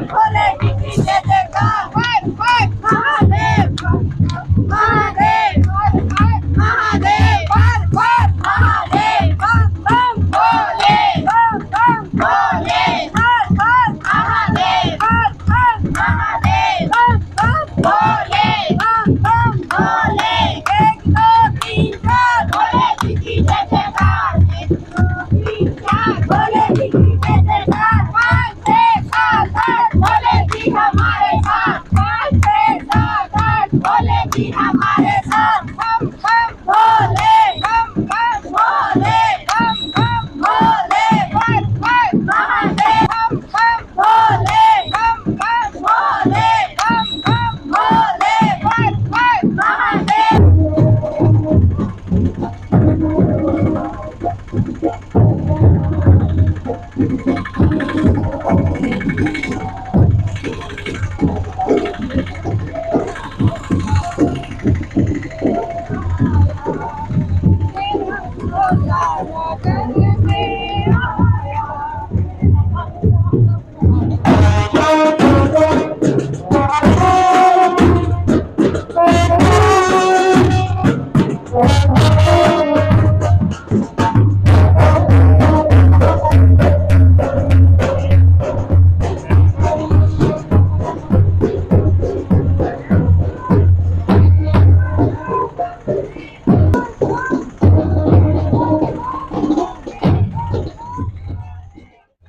Ole, Dietrich, Dietrich, vai, vai, vai, vai.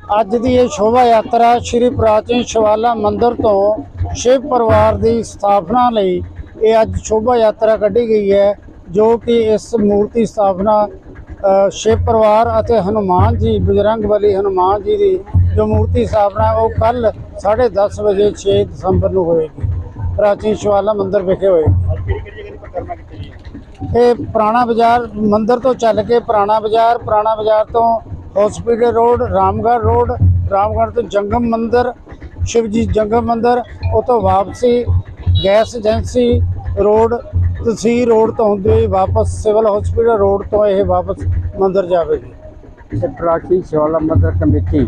ਅੱਜ ਦੀ ਇਹ ਸ਼ੋਭਾ ਯਾਤਰਾ ਸ਼੍ਰੀ ਪ੍ਰਾਚੀਨ ਸ਼ਿਵਾਲਾ ਮੰਦਿਰ ਤੋਂ ਸ਼ਿਵ ਪਰਿਵਾਰ ਦੀ ਸਥਾਪਨਾ ਲਈ ਇਹ ਅੱਜ ਸ਼ੋਭਾ ਯਾਤਰਾ ਕੱਢੀ ਗਈ ਹੈ ਜੋ ਕਿ ਇਸ ਮੂਰਤੀ ਸਥਾਪਨਾ ਸ਼ਿਵ ਪਰਿਵਾਰ ਅਤੇ ਹਨੂਮਾਨ ਜੀ ਬਜਰੰਗ ਬਲੀ ਹਨੂਮਾਨ ਜੀ ਦੀ ਜੋ ਮੂਰਤੀ ਸਥਾਪਨਾ ਹੈ, ਉਹ ਕੱਲ 10:30 ਵਜੇ 6 ਦਸੰਬਰ ਨੂੰ ਹੋਏਗੀ। ਪ੍ਰਾਚੀਨ ਸ਼ਿਵਾਲਾ ਮੰਦਿਰ ਵਿਖੇ ਹੋਏਗੀ। ਇਹ ਪੁਰਾਣਾ ਬਾਜ਼ਾਰ ਮੰਦਿਰ ਤੋਂ ਚੱਲ ਕੇ ਪੁਰਾਣਾ ਬਾਜ਼ਾਰ ਪੁਰਾਣਾ ਬਾਜ਼ਾਰ ਤੋਂ hospital road Ramgarh road Ramgarh ਤੋਂ ਜੰਗਮ ਮੰਦਿਰ, ਸ਼ਿਵਜੀ ਜੰਗਮ ਮੰਦਿਰ ਉਤੋਂ ਵਾਪਸੀ, gas agency road Tasir road ਤੋਂ ਹੁੰਦੇ ਹੋਈ ਵਾਪਸ ਸਿਵਲ ਹਸਪੀਟਲ ਰੋਡ ਤੋਂ ਇਹ ਵਾਪਸ ਮੰਦਿਰ ਜਾਵੇਗੀ। ਤੇ ਸ਼ਿਵਾਲਾ ਮੰਦਰ ਕਮੇਟੀ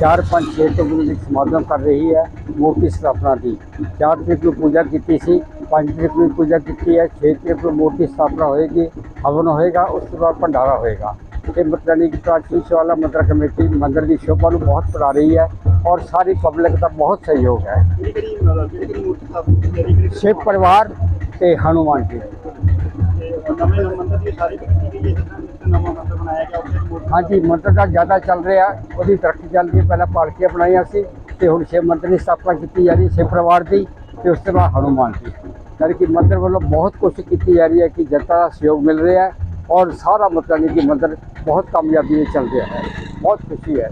4 5 6 ਤੋਂ ਗੁਰੂ ਦੀ ਸਮਾਗਮ ਕਰ ਰਹੀ ਹੈ, ਮੂਰਤੀ ਸਥਾਪਨਾ ਦੀ। 4 ਤਰੀਕ ਨੂੰ ਪੂਜਾ ਕੀਤੀ ਸੀ 5 ਤਰੀਕ ਨੂੰ ਪੂਜਾ ਕੀਤੀ ਹੈ 6 ਤਰੀਕ ਨੂੰ ਮੂਰਤੀ ਸਥਾਪਨਾ ਹੋਏਗੀ, ਹਵਨ ਹੋਏਗਾ, ਉਸ ਤੋਂ ਬਾਅਦ ਭੰਡਾਰਾ ਹੋਏਗਾ। ਇਹ ਮਤਲਬ ਕਿ ਪ੍ਰਾਚੀਨ ਸ਼ਿਵਾਲਾ ਮੰਦਰ ਕਮੇਟੀ ਮੰਦਰ ਦੀ ਸ਼ੋਭਾ ਨੂੰ ਬਹੁਤ ਵਧਾ ਰਹੀ ਹੈ ਔਰ ਸਾਰੀ ਪਬਲਿਕ ਦਾ ਬਹੁਤ ਸਹਿਯੋਗ ਹੈ। ਸ਼ਿਵ ਪਰਿਵਾਰ ਤੇ ਹਨੂਮਾਨ ਜੀ। ਹਾਂਜੀ, ਮੰਦਰ ਦਾ ਜ਼ਿਆਦਾ ਚੱਲ ਰਿਹਾ, ਉਹਦੀ ਤਰੱਕੀ ਚੱਲ ਰਹੀ ਪਹਿਲਾਂ ਪਾਲਕੀਆਂ ਬਣਾਈਆਂ ਸੀ ਤੇ ਹੁਣ ਸ਼ਿਵ ਮੰਦਰ ਦੀ ਸਥਾਪਨਾ ਕੀਤੀ ਜਾ ਰਹੀ ਸ਼ਿਵ ਪਰਿਵਾਰ ਦੀ ਤੇ ਉਸ ਤੋਂ ਬਾਅਦ ਹਨੂਮਾਨ ਜੀ। ਯਾਨੀ ਕਿ ਮੰਦਰ ਵੱਲੋਂ ਬਹੁਤ ਕੋਸ਼ਿਸ਼ ਕੀਤੀ ਜਾ ਰਹੀ ਹੈ ਕਿ ਜਨਤਾ ਦਾ ਸਹਿਯੋਗ ਮਿਲ ਰਿਹਾ ਹੈ। ਔਰ ਸਾਰਾ ਮਤਲਬ ਕਿ ਮੰਦਰ ਬਹੁਤ ਕਾਮਯਾਬੀ ਨਾਲ ਚੱਲ ਰਿਹਾ ਹੈ। ਬਹੁਤ ਖੁਸ਼ੀ ਹੈ।